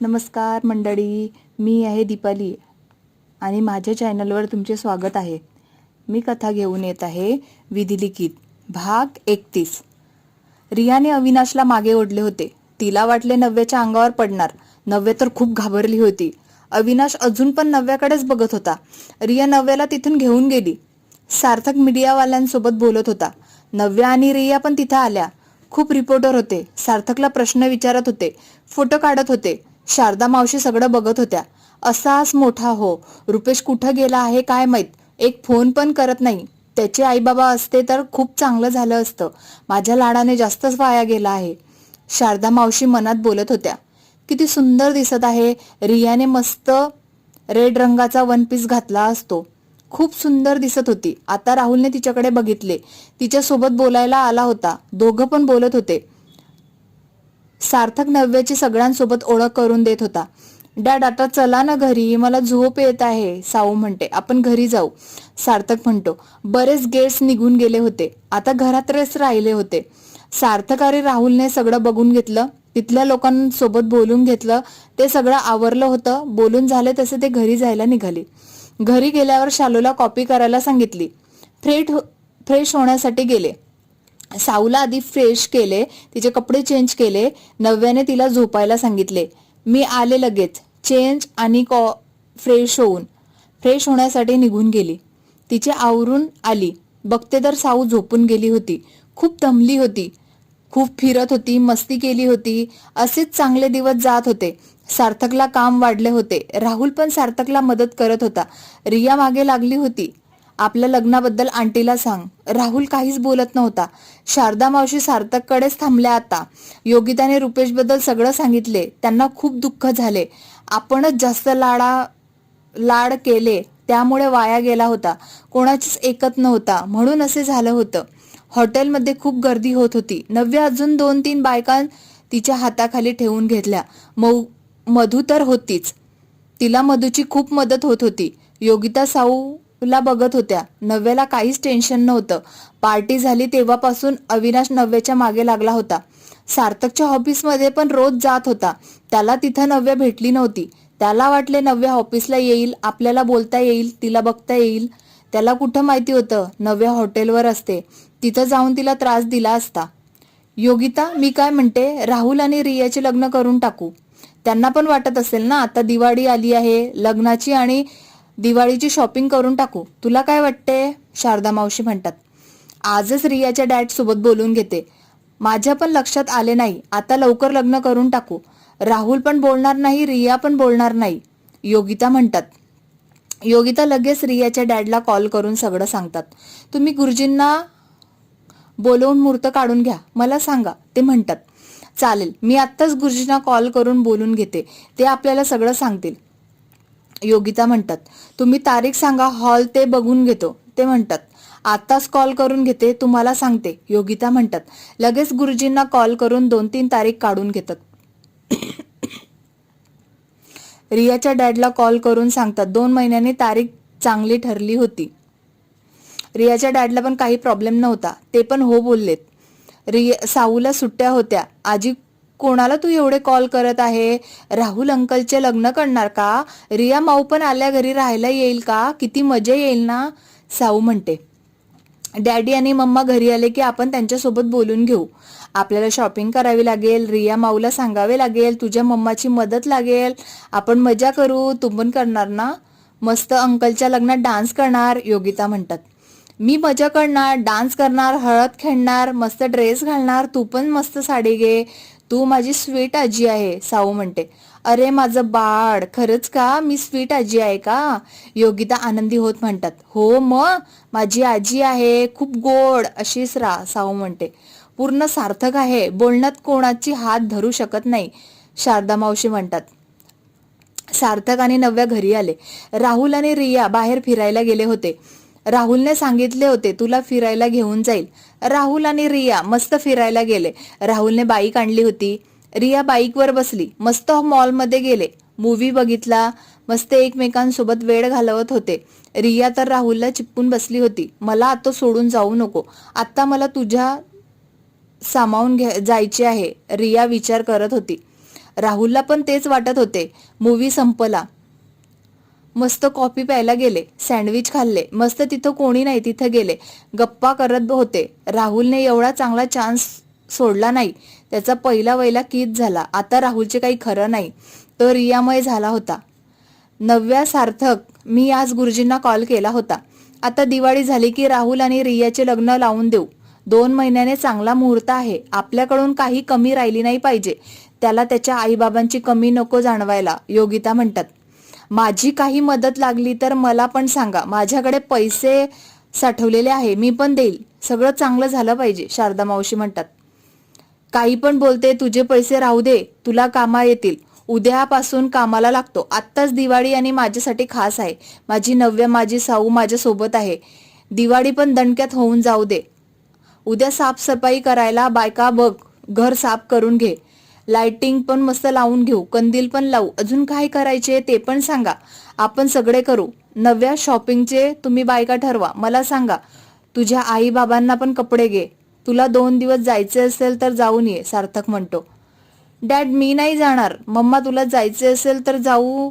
नमस्कार मंडळी मी आहे दीपाली आणि माझ्या चॅनलवर तुमचे स्वागत आहे. मी कथा घेऊन येत आहे विधिलिखित भाग एकतीस. रियाने अविनाशला मागे ओढले होते. तिला वाटले नव्याच्या अंगावर पडणार. नव्या तर खूप घाबरली होती. अविनाश अजून पण नव्याकडेच बघत होता. रिया नव्याला तिथून घेऊन गेली. सार्थक मीडियावाल्यांसोबत बोलत होता. नव्या आणि रिया पण तिथं आल्या. खूप रिपोर्टर होते. सार्थकला प्रश्न विचारत होते. फोटो काढत होते. शारदा मावशी सगळं बघत होत्या. असाच मोठा हो. रुपेश कुठं गेला आहे काय माहीत? एक फोन पण करत नाही. त्याचे आईबाबा असते तर खूप चांगलं झालं असतं. माझ्या लाडाने जास्तच वाया गेला आहे. शारदा मावशी मनात बोलत होत्या. किती सुंदर दिसत आहे. रियाने मस्त रेड रंगाचा वन पीस घातला असतो. खूप सुंदर दिसत होती. आता राहुलने तिच्याकडे बघितले. तिच्यासोबत बोलायला आला होता. दोघं पण बोलत होते. सार्थक नव्याची सगळ्यांसोबत ओळख करून देत होता. डॅड आता चला ना घरी. मला झोप येत आहे साऊ म्हणते. आपण घरी जाऊ. सार्थक म्हणतो. बरेच गेट्स निघून गेले होते. आता घरात रेस राहिले होते. सार्थक आणि राहुलने सगळं बघून घेतलं. तिथल्या लोकांसोबत बोलून घेतलं. ते सगळं आवरलं होतं. बोलून झाले तसे ते घरी जायला निघाले. घरी गेल्यावर शालूला कॉपी करायला सांगितली. फ्रेट हो-, फ्रेश होण्यासाठी गेले. साऊला आधी फ्रेश केले तिचे कपडे चेंज केले नव्याने तिला झोपायला सांगितले. मी आले लगेच. चेंज आणि कॉ फ्रेश होऊन. फ्रेश होण्यासाठी निघून गेली. तिचे आवरून आली. बघते तर साऊ झोपून गेली होती. खूप दमली होती. खूप फिरत होती मस्ती केली होती. असेच चांगले दिवस जात होते. सार्थकला काम वाढले होते. राहुल पण सार्थकला मदत करत होता. रिया मागे लागली होती. आपल्या लग्नाबद्दल आंटीला सांग. राहुल काहीच बोलत नव्हता. शारदा मावशी सार्थककडेच थांबल्या आता. योगिताने रुपेशबद्दल सगळं सांगितले. त्यांना खूप दुःख झाले. आपणच जास्त लाडा लाड केले. त्यामुळे वाया गेला होता. कोणाचीच एकत नव्हता. म्हणून असे झालं होतं. हॉटेलमध्ये खूप गर्दी होत होती. नव्या अजून दोन तीन बायका तिच्या हाताखाली ठेवून घेतल्या. मऊ मधू तर होतीच. तिला मधूची खूप मदत होत होती. योगिता साऊ ला बघत होत्या. नव्याला काहीच टेन्शन नव्हतं. पार्टी झाली तेव्हापासून अविनाश नव्याच्या मागे लागला होता. सार्थकच्या ऑफिसमध्ये पण रोज जात होता. त्याला तिथं नव्या भेटली नव्हती. त्याला वाटले नव्या ऑफिसला येईल आपल्याला बोलता येईल तिला बघता येईल. त्याला कुठं माहिती होतं? नव्या हॉटेलवर असते. तिथं जाऊन तिला त्रास दिला असता. योगिता मी काय म्हणते? राहुल आणि रियाचे लग्न करून टाकू. त्यांना पण वाटत असेल ना आता दिवाळी आली आहे. लग्नाची आणि दिवाळीची शॉपिंग करून टाकू. तुला काय वाटते शारदा मावशी म्हणतात. आजच रियाच्या डॅड सोबत बोलून घेते. माझ्या पण लक्षात आले नाही. आता लवकर लग्न करून टाकू. राहुल पण बोलणार नाही रिया पण बोलणार नाही. योगिता म्हणतात. योगिता लगेच रियाच्या डॅडला कॉल करून सगळं सांगतात. तुम्ही गुरुजींना बोलवून मूर्त काढून घ्या. मला सांगा. ते म्हणतात. चालेल. मी आत्ताच गुरुजींना कॉल करून बोलून घेते. ते आपल्याला सगळं सांगतील. योगिता म्हणतात तुम्ही तारीख सांगा हॉल ते बघून घेतो ते म्हणतात. आत्ताच कॉल करून घेते तुम्हाला सांगते योगिता म्हणतात. लगेच गुरुजींना कॉल करून दोन तीन तारीख काढून घेतात. रियाच्या डॅडला कॉल करून सांगतात दोन महिन्यांनी तारीख चांगली ठरली होती. रियाच्या डॅडला पण काही प्रॉब्लेम नव्हता ते पण हो बोललेत. रिया साऊला सुट्ट्या होत्या आजी कोणाला तू एवढे कॉल करत आहे? राहुल अंकलचे लग्न करणार का? रिया माऊ पण आल्या घरी राहायला येईल का? किती मजा येईल ना? साऊ म्हणते. डॅडी आणि मम्मा घरी आले की आपण त्यांच्यासोबत बोलून घेऊ. आपल्याला शॉपिंग करावी लागेल रिया माऊला सांगावे लागेल तुझ्या मम्माची मदत लागेल. आपण मजा करू तू पण करणार ना? मस्त अंकलच्या लग्नात डान्स करणार योगिता म्हणतात. मी मजा करणार डान्स करणार हळद खेळणार मस्त ड्रेस घालणार तू पण मस्त साडी घे. तू माझी स्वीट आजी आहे साऊ म्हणते. अरे माझं बाळ खरंच का? मी स्वीट आजी आहे का? योगिता आनंदी होत म्हणतात. हो मग माझी आजी आहे खूप गोड अशीच रा साऊ म्हणते. पूर्ण सार्थक आहे बोलण्यात कोणाची हात धरू शकत नाही शारदा मावशी म्हणतात. सार्थक आणि नव्या घरी आले. राहुल आणि रिया बाहेर फिरायला गेले होते. राहुलने सांगितले होते तुला फिरायला घेऊन जाईल. राहुल आणि रिया मस्त फिरायला गेले. राहुलने बाईक आणली होती. रिया बाईकवर बसली. मस्त मॉलमध्ये गेले. मूवी बघितला. मस्त एकमेकांसोबत वेळ घालवत होते. रिया तर राहुलला चिपकून बसली होती. मला आता सोडून जाऊ नको. आता मला तुझ्या सामावून घ्या जायचे आहे रिया विचार करत होती. राहुलला पण तेच वाटत होते. मूवी संपला. मस्त कॉफी प्यायला गेले सँडविच खाल्ले मस्त तिथं कोणी नाही तिथं गेले. गप्पा करत होते. राहुलने एवढा चांगला चान्स सोडला नाही. त्याचा पहिला वैला कित झाला. आता राहुलचे काही खरं नाही. तो रियामय झाला होता. नवव्या सार्थक मी आज गुरुजींना कॉल केला होता. आता दिवाळी झाली की राहुल आणि रियाचे लग्न लावून देऊ. दोन महिन्याने चांगला मुहूर्त आहे. आपल्याकडून काही कमी राहिली नाही पाहिजे. त्याला त्याच्या आईबाबांची कमी नको जाणवायला योगिता म्हणतात. माझी काही मदत लागली तर मला पण सांगा. माझ्याकडे पैसे साठवलेले आहे मी पण देईल. सगळं चांगलं झालं पाहिजे शारदा मावशी म्हणतात. काही पण बोलते तुझे पैसे राहू दे तुला कामा येतील. उद्यापासून कामाला लागतो. आत्ताच दिवाळी आणि माझ्यासाठी खास आहे. माझी नव्य माझी साऊ माझ्यासोबत आहे. दिवाळी पण दणक्यात होऊन जाऊ दे. उद्या साफसफाई करायला बायका बघ घर साफ करून घे. लाइटिंग पण मस्त लावून घेऊ. कंदील पण लावू. अजून काय करायचे ते पण सांगा. आपण सगळे करू. नव्या शॉपिंगचे तुम्ही बायका ठरवा. मला सांगा. तुझ्या आई बाबांना पण कपडे घे. तुला दोन दिवस जायचे असेल तर जाऊन ये सार्थक म्हणतो. डॅड मी नाही जाणार. मम्मा तुला जायचे असेल तर जाऊ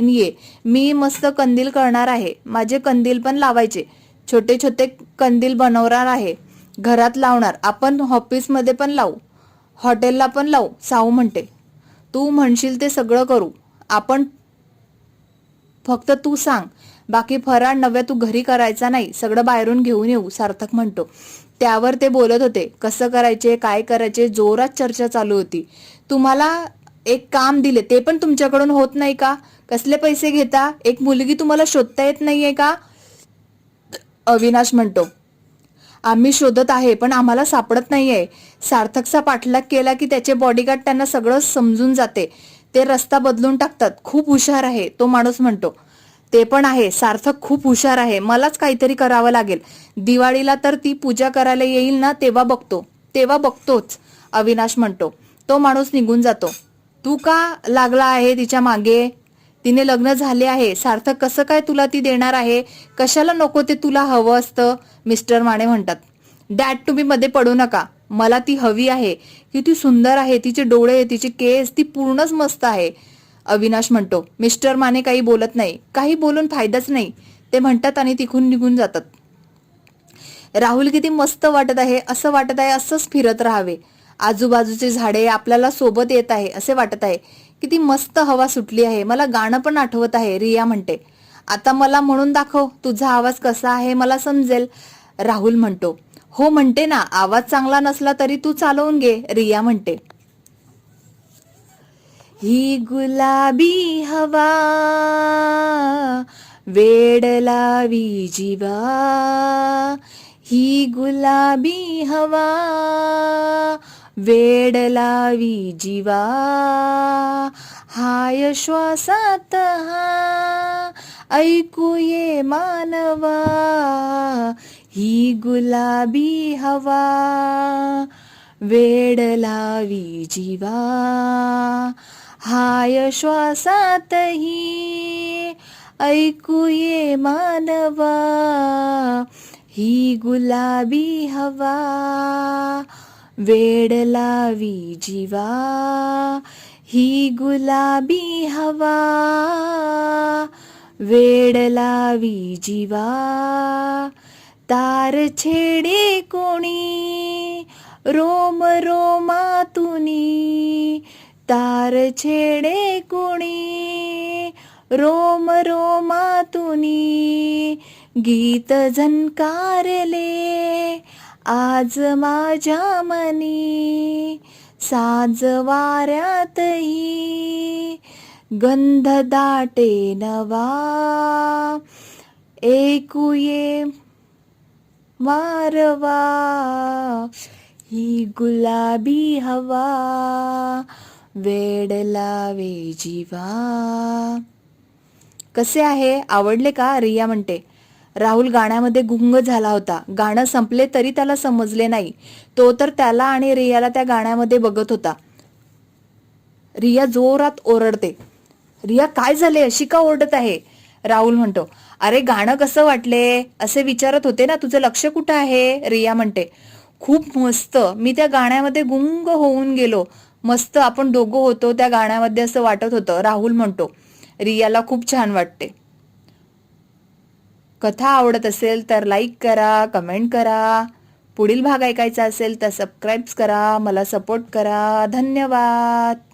ये. मी मस्त कंदील करणार आहे. माझे कंदील पण लावायचे. छोटे छोटे कंदील बनवणार आहे. घरात लावणार. आपण ऑफिसमध्ये पण लावू. हॉटेलला पण लावू. साऊ म्हणते तू म्हणशील ते सगळं करू. आपण फक्त तू सांग. बाकी फराळ नव्या तू घरी करायचा नाही. सगळं बाहेरून घेऊन येऊ सार्थक म्हणतो. त्यावर ते बोलत होते कसं करायचे काय करायचे? जोरात चर्चा चालू होती. तुम्हाला एक काम दिले ते पण तुमच्याकडून होत नाही का? कसले पैसे घेता? एक मुलगी तुम्हाला शोधता येत नाहीये का? अविनाश म्हणतो आम्ही शोधत आहे पण आम्हाला सापडत नाहीये. सार्थकचा पाठलाग केला की त्याचे बॉडीगार्ड त्यांना सगळं समजून जाते. ते रस्ता बदलून टाकतात. खूप हुशार आहे तो माणूस म्हणतो. ते पण आहे. सार्थक खूप हुशार आहे. मलाच काहीतरी करावं लागेल. दिवाळीला तर ती पूजा करायला येईल ना तेव्हा बघतो. तेव्हा बघतोच अविनाश म्हणतो. तो माणूस निघून जातो. तू का लागला आहे तिच्यामागे? तिने लग्न झाले आहे. सार्थक कसं काय तुला ती देणार आहे? कशाला नको ते तुला हवं असतं? मिस्टर माने म्हणतात. डॅड तुम्ही मध्ये पडू नका. मला ती हवी आहे. किती सुंदर आहे. तिचे डोळे तिचे केस ती पूर्णच मस्त आहे. अविनाश म्हणतो मिस्टर माने काही बोलत नाही. काही बोलून फायदाच नाही. ते म्हणतात आणि तिखून निघून जातात. राहुल किती मस्त वाटत आहे. असं वाटत आहे असंच फिरत राहावे. आजूबाजूची झाडे आपल्याला सोबत येत आहे असे वाटत आहे. किती मस्त हवा सुटली आहे. मला गाणं पण आठवत आहे रिया म्हणते. आता मला म्हणून दाखव तुझा आवाज कसा आहे मला समजेल राहुल म्हणतो. हो म्हणते ना आवाज चांगला नसला तरी तू चालवून घे रिया म्हणते. ही गुलाबी हवा वेड लावी जीवा. ही गुलाबी हवा वेड लावी जीवा हाय श्वासात हा ऐकू ये मानवा ही गुलाबी हवा. वेड लावी जीवा हाय श्वासातही ऐकू ये मानवा ही गुलाबी हवा. वेड लावी जीवा ही गुलाबी हवा. वेड लावी जीवा तार छेडे कोणी रोम रोमातुनी. तार छेडे कोणी रोम रोमातुनी. गीत झनकारले आज माझ्या मनी साज वाऱ्यातही गंध दाटे नवा. ऐकूये मारवा. ही गुलाबी हवा वेड लावे जीवा. कसे आहे? आवडले का? रिया म्हणते. राहुल गाण्यामध्ये गुंग झाला होता. गाणं संपले तरी त्याला समजले नाही. तो तर त्याला आणि रियाला त्या गाण्यामध्ये बघत होता. रिया जोरात ओरडते. रिया काय झाले? अशी का ओरडत आहे? राहुल म्हणतो अरे गाणं कसं वाटले? असे विचारत होते ना तुझं लक्ष कुठं आहे? रिया म्हणते खूप मस्त. मी त्या गाण्यामध्ये गुंग होऊन गेलो. मस्त आपण दोघं होतो त्या गाण्यामध्ये असं वाटत होतं राहुल म्हणतो. रियाला खूप छान वाटते. कथा आवडत असेल तर लाईक करा कमेंट करा. पुढील भाग ऐकायचा असेल तर सबस्क्राईब्स करा. मला सपोर्ट करा. धन्यवाद.